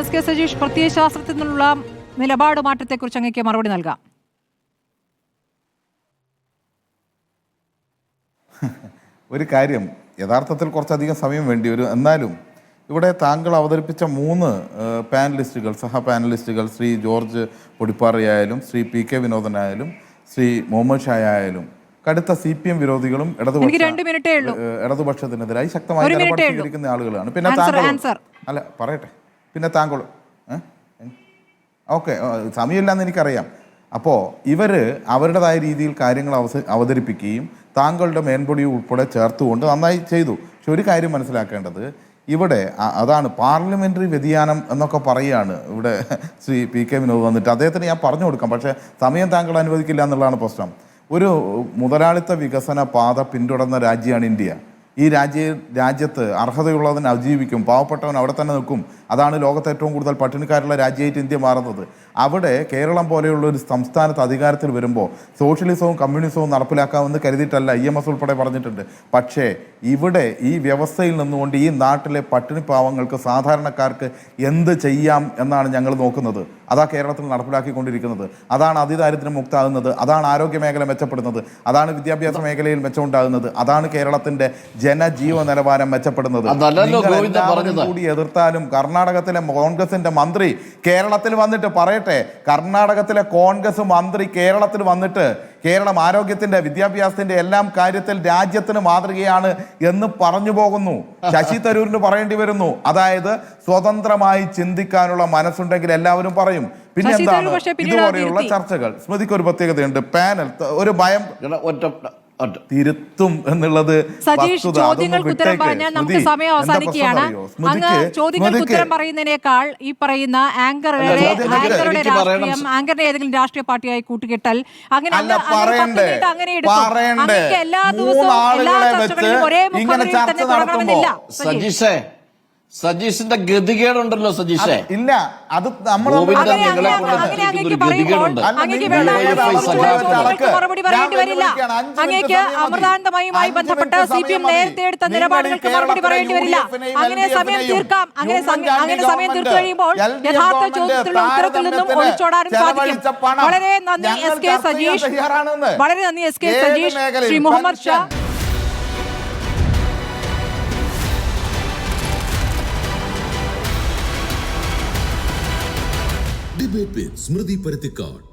S K Sajeesh പ്രത്യയശാസ്ത്രത്തിൽ നിന്നുള്ള നിലപാട് മാറ്റത്തെക്കുറിച്ച് അങ്ങേക്ക് മറുപടി നൽകാം. ഒരു കാര്യം യഥാർത്ഥത്തിൽ കുറച്ചധികം സമയം വേണ്ടി വരും. എന്നാലും ഇവിടെ താങ്കൾ അവതരിപ്പിച്ച മൂന്ന് പാനലിസ്റ്റുകൾ സഹ പാനലിസ്റ്റുകൾ ശ്രീ ജോർജ് പൊടിപ്പാറയായാലും ശ്രീ പി കെ വിനോദനായാലും ശ്രീ മുഹമ്മദ് ഷായ ആയാലും കടുത്ത സി പി എം വിരോധികളും ഇടതുപക്ഷ ഇടതുപക്ഷത്തിനെതിരായി ശക്തമായി ഒരു നിലപാട് സ്വീകരിക്കുന്ന ആളുകളാണ്. പിന്നെ താങ്കൾ അല്ല പറയട്ടെ. പിന്നെ താങ്കൾ ഓക്കെ സമയമില്ലാന്ന് എനിക്കറിയാം. അപ്പോൾ ഇവർ അവരുടേതായ രീതിയിൽ കാര്യങ്ങൾ അവസ അവതരിപ്പിക്കുകയും താങ്കളുടെ മേൻപൊടി ഉൾപ്പെടെ ചേർത്തുകൊണ്ട് നന്നായി ചെയ്തു. പക്ഷെ ഒരു കാര്യം മനസ്സിലാക്കേണ്ടത് ഇവിടെ അതാണ് പാർലമെന്ററി വ്യതിയാനം എന്നൊക്കെ പറയുകയാണ് ഇവിടെ ശ്രീ പി കെ വിനോദ് വന്നിട്ട്. അദ്ദേഹത്തിന് ഞാൻ പറഞ്ഞു കൊടുക്കാം പക്ഷേ സമയം താങ്കൾ അനുവദിക്കില്ല എന്നുള്ളതാണ് പ്രശ്നം. ഒരു മുതലാളിത്ത വികസന പാത പിന്തുടർന്ന രാജ്യമാണ് ഇന്ത്യ. ഈ രാജ്യ രാജ്യത്ത് അർഹതയുള്ളവൻ അതിജീവിക്കും പാവപ്പെട്ടവൻ അവിടെ തന്നെ നിൽക്കും. അതാണ് ലോകത്ത് ഏറ്റവും കൂടുതൽ പട്ടിണിക്കാരുള്ള രാജ്യമായിട്ട് ഇന്ത്യ മാറുന്നത്. അവിടെ കേരളം പോലെയുള്ള ഒരു സംസ്ഥാനത്ത് അധികാരത്തിൽ വരുമ്പോൾ സോഷ്യലിസവും കമ്മ്യൂണിസവും നടപ്പിലാക്കാമെന്ന് കരുതിയിട്ടല്ല ഇ എം എസ് ഉൾപ്പെടെ പറഞ്ഞിട്ടുണ്ട്. പക്ഷേ ഇവിടെ ഈ വ്യവസ്ഥയിൽ നിന്നുകൊണ്ട് ഈ നാട്ടിലെ പട്ടിണി പാവങ്ങൾക്ക് സാധാരണക്കാർക്ക് എന്ത് ചെയ്യാം എന്നാണ് ഞങ്ങൾ നോക്കുന്നത്. അതാ കേരളത്തിൽ നടപ്പിലാക്കിക്കൊണ്ടിരിക്കുന്നത്. അതാണ് അതിദാരിദ്ര്യം മുക്താകുന്നത്. അതാണ് ആരോഗ്യ മേഖല മെച്ചപ്പെടുന്നത്. അതാണ് വിദ്യാഭ്യാസ മേഖലയിൽ മെച്ചമുണ്ടാകുന്നത്. അതാണ് കേരളത്തിന്റെ ജനജീവ നിലവാരം മെച്ചപ്പെടുന്നത്. കൂടി എതിർത്താലും കർണാടകത്തിലെ കോൺഗ്രസിന്റെ മന്ത്രി കേരളത്തിൽ വന്നിട്ട് പറയട്ടെ. കർണാടകത്തിലെ കോൺഗ്രസ് മന്ത്രി കേരളത്തിൽ വന്നിട്ട് കേരളം ആരോഗ്യത്തിന്റെ വിദ്യാഭ്യാസത്തിന്റെ എല്ലാം കാര്യത്തിൽ രാജ്യത്തിന് മാതൃകയാണ് എന്ന് പറഞ്ഞു പോകുന്നു. ശശി തരൂരിന് പറയേണ്ടി വരുന്നു. അതായത് സ്വതന്ത്രമായി ചിന്തിക്കാനുള്ള മനസ്സുണ്ടെങ്കിൽ എല്ലാവരും പറയും. പിന്നെ എന്താണ്? ഇതുപോലെയുള്ള ചർച്ചകൾ. സ്മൃതിക്ക് ഒരു പ്രത്യേകതയുണ്ട്. പാനൽ ഒരു ഭയം തിരുത്തും എന്നുള്ളത് സജീഷ്. ചോദ്യങ്ങൾക്ക് ഉത്തരം. പറഞ്ഞാൽ നമുക്ക് സമയം അവസാനിക്കുകയാണ്. അങ്ങ് ചോദ്യങ്ങൾക്ക് ഉത്തരം പറയുന്നതിനേക്കാൾ ഈ പറയുന്ന ആങ്കറുടെ ആങ്കറുടെ രാഷ്ട്രീയം ആങ്കറിന്റെ ഏതെങ്കിലും രാഷ്ട്രീയ പാർട്ടിയായി കൂട്ടുകെട്ടൽ അങ്ങനെ അങ്ങനെ എടുക്കും എല്ലാ ദിവസവും എല്ലാ ചർച്ചകളിലും ഒരേ മുഖം ചർച്ച തന്നെ നടത്തുമ്പോ തുടങ്ങണമെന്നില്ല. സജീഷ്. സജീഷേ സജീഷിന്റെ ഗതികേടുണ്ടല്ലോ സജീഷെ. ഇല്ല. അത് നമ്മൾ അങ്ങേക്ക്. മറുപടി പറയേണ്ടി വരില്ല. അമൃതാനന്ദമയുമായി ബന്ധപ്പെട്ട് സി പി എം നേരത്തെ എടുത്ത നിലപാടുകൾക്ക് മറുപടി പറയേണ്ടി വരില്ല. അങ്ങനെ സമയം തീർക്കാം. അങ്ങനെ അങ്ങനെ സമയം തീർത്തു കഴിയുമ്പോൾ യഥാർത്ഥ ചോദ്യത്തിലുള്ള ഉത്തരത്തിൽ നിന്നും ഒളിച്ചോടാനും സാധിക്കും. വളരെ നന്ദി എസ് കെ സജീഷ്. വളരെ നന്ദി S K Sajeesh. Shri Muhammad Shah. Debate വിത്ത് സ്മൃതി പരുത്തിക്കാട്